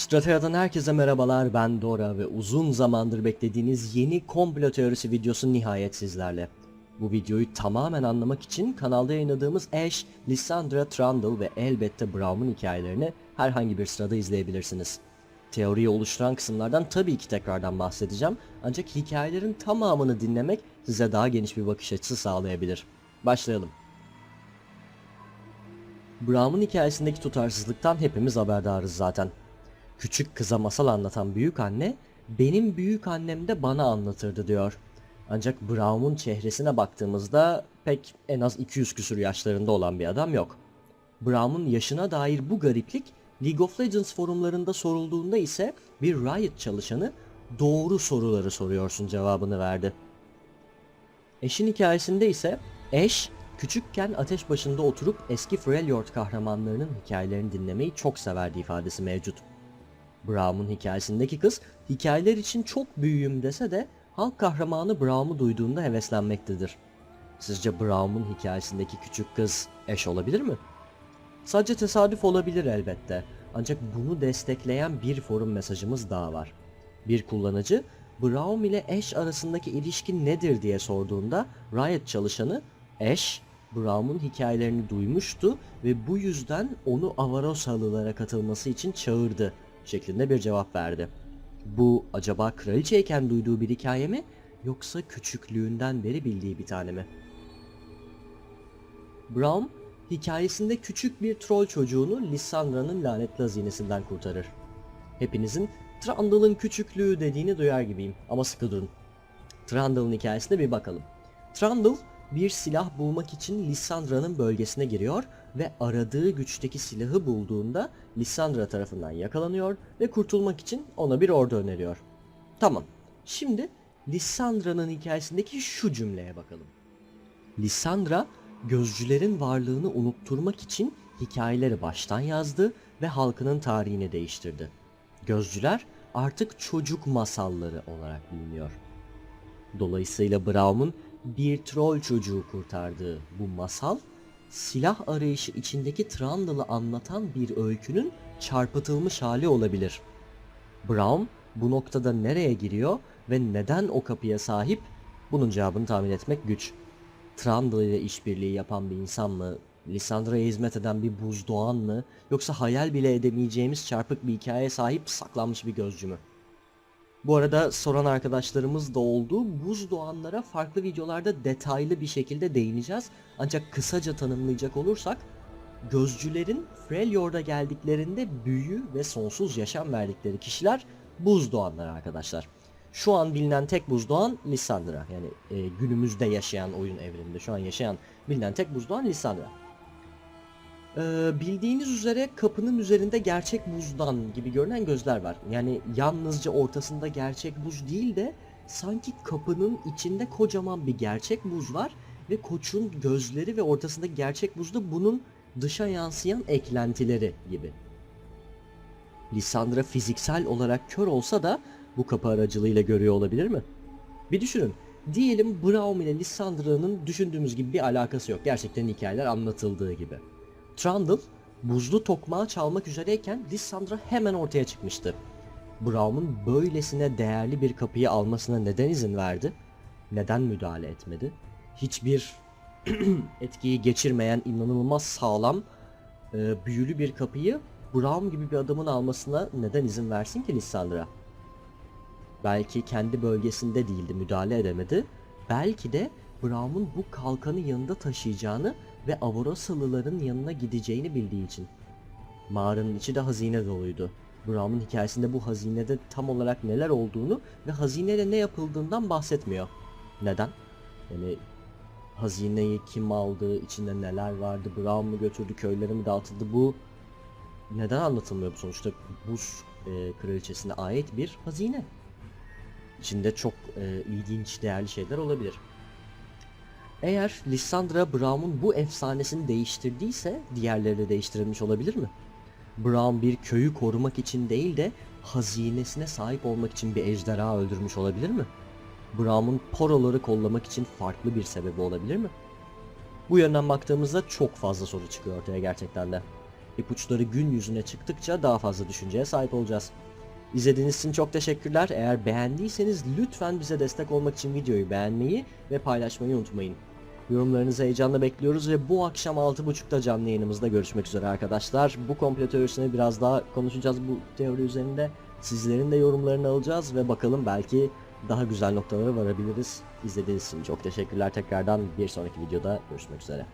Stratera'dan herkese merhabalar ben Dora ve uzun zamandır beklediğiniz yeni komplo teorisi videosu nihayet sizlerle. Bu videoyu tamamen anlamak için kanalda yayınladığımız Ash, Lysandra Trundle ve elbette Brown'un hikayelerini herhangi bir sırada izleyebilirsiniz. Teoriyi oluşturan kısımlardan tabii ki tekrardan bahsedeceğim ancak hikayelerin tamamını dinlemek size daha geniş bir bakış açısı sağlayabilir. Başlayalım. Brown'un hikayesindeki tutarsızlıktan hepimiz haberdarız zaten. Küçük kıza masal anlatan büyük anne, benim büyük annem de bana anlatırdı diyor. Ancak Brown'un çehresine baktığımızda pek en az 200 küsur yaşlarında olan bir adam yok. Brown'un yaşına dair bu gariplik League of Legends forumlarında sorulduğunda ise bir Riot çalışanı doğru soruları soruyorsun cevabını verdi. Eş'in hikayesinde ise Eş, küçükken ateş başında oturup eski Freljord kahramanlarının hikayelerini dinlemeyi çok severdi ifadesi mevcut. Brown'un hikayesindeki kız hikayeler için çok büyüğüm dese de halk kahramanı Brown'u duyduğunda heveslenmektedir. Sizce Brown'un hikayesindeki küçük kız Ash olabilir mi? Sadece tesadüf olabilir elbette. Ancak bunu destekleyen bir forum mesajımız daha var. Bir kullanıcı Brown ile Ash arasındaki ilişki nedir diye sorduğunda Riot çalışanı Ash, Brown'un hikayelerini duymuştu ve bu yüzden onu Avarosalılara katılması için çağırdı şeklinde bir cevap verdi. Bu acaba kraliçeyken duyduğu bir hikaye mi yoksa küçüklüğünden beri bildiği bir tane mi? Brown hikayesinde küçük bir troll çocuğunu Lissandra'nın lanetli hazinesinden kurtarır. Hepinizin Trundle'ın küçüklüğü dediğini duyar gibiyim ama sıkı durun. Trundle'ın hikayesine bir bakalım. Trundle bir silah bulmak için Lissandra'nın bölgesine giriyor ve aradığı güçteki silahı bulduğunda Lissandra tarafından yakalanıyor ve kurtulmak için ona bir ordu öneriyor. Tamam. Şimdi Lissandra'nın hikayesindeki şu cümleye bakalım. Lissandra gözcülerin varlığını unutturmak için hikayeleri baştan yazdı ve halkının tarihini değiştirdi. Gözcüler artık çocuk masalları olarak biliniyor. Dolayısıyla Braum'un bir troll çocuğu kurtardığı bu masal, silah arayışı içindeki Trundle'ı anlatan bir öykünün çarpıtılmış hali olabilir. Braum bu noktada nereye giriyor ve neden o kapıya sahip? Bunun cevabını tahmin etmek güç. Trundle ile işbirliği yapan bir insan mı? Lissandra'ya hizmet eden bir buzdoğan mı? Yoksa hayal bile edemeyeceğimiz çarpık bir hikayeye sahip saklanmış bir gözcü mü? Bu arada soran arkadaşlarımız da oldu. Buzdoğanlara farklı videolarda detaylı bir şekilde değineceğiz. Ancak kısaca tanımlayacak olursak gözcülerin Freljord'a geldiklerinde büyü ve sonsuz yaşam verdikleri kişiler buzdoğanlar arkadaşlar. Şu an bilinen tek buzdoğan Lissandra. Yani e, günümüzde yaşayan oyun evreninde şu an yaşayan bilinen tek buzdoğan Lissandra. Ee, bildiğiniz üzere kapının üzerinde gerçek buzdan gibi görünen gözler var. Yani yalnızca ortasında gerçek buz değil de sanki kapının içinde kocaman bir gerçek buz var ve koçun gözleri ve ortasındaki gerçek buz da bunun dışa yansıyan eklentileri gibi. Lissandra fiziksel olarak kör olsa da bu kapı aracılığıyla görüyor olabilir mi? Bir düşünün. Diyelim Braum ile Lissandra'nın düşündüğümüz gibi bir alakası yok. Gerçekten hikayeler anlatıldığı gibi. Trundle buzlu tokmağı çalmak üzereyken Lissandra hemen ortaya çıkmıştı. Braum'un böylesine değerli bir kapıyı almasına neden izin verdi? Neden müdahale etmedi? Hiçbir etkiyi geçirmeyen inanılmaz sağlam e, büyülü bir kapıyı Braum gibi bir adamın almasına neden izin versin ki Lissandra? Belki kendi bölgesinde değildi müdahale edemedi. Belki de Braum'un bu kalkanı yanında taşıyacağını ve Avorasalıların yanına gideceğini bildiği için. Mağaranın içi de hazine doluydu. Braum'un hikayesinde bu hazinede tam olarak neler olduğunu ve hazineyle ne yapıldığından bahsetmiyor. Neden? Yani hazineyi kim aldı, içinde neler vardı, Braum mu götürdü, köylere mi dağıtıldı bu neden anlatılmıyor bu sonuçta buz e, kraliçesine ait bir hazine. İçinde çok e, ilginç, değerli şeyler olabilir. Eğer Lissandra Braum'un bu efsanesini değiştirdiyse diğerleri de değiştirilmiş olabilir mi? Braum bir köyü korumak için değil de hazinesine sahip olmak için bir ejderha öldürmüş olabilir mi? Braum'un poroları kollamak için farklı bir sebebi olabilir mi? Bu yönden baktığımızda çok fazla soru çıkıyor ortaya gerçekten de. ipuçları gün yüzüne çıktıkça daha fazla düşünceye sahip olacağız. İzlediğiniz için çok teşekkürler. Eğer beğendiyseniz lütfen bize destek olmak için videoyu beğenmeyi ve paylaşmayı unutmayın. Yorumlarınızı heyecanla bekliyoruz ve bu akşam 6.30'da canlı yayınımızda görüşmek üzere arkadaşlar. Bu komplo teorisini biraz daha konuşacağız bu teori üzerinde. Sizlerin de yorumlarını alacağız ve bakalım belki daha güzel noktalara varabiliriz. İzlediğiniz için çok teşekkürler tekrardan. Bir sonraki videoda görüşmek üzere.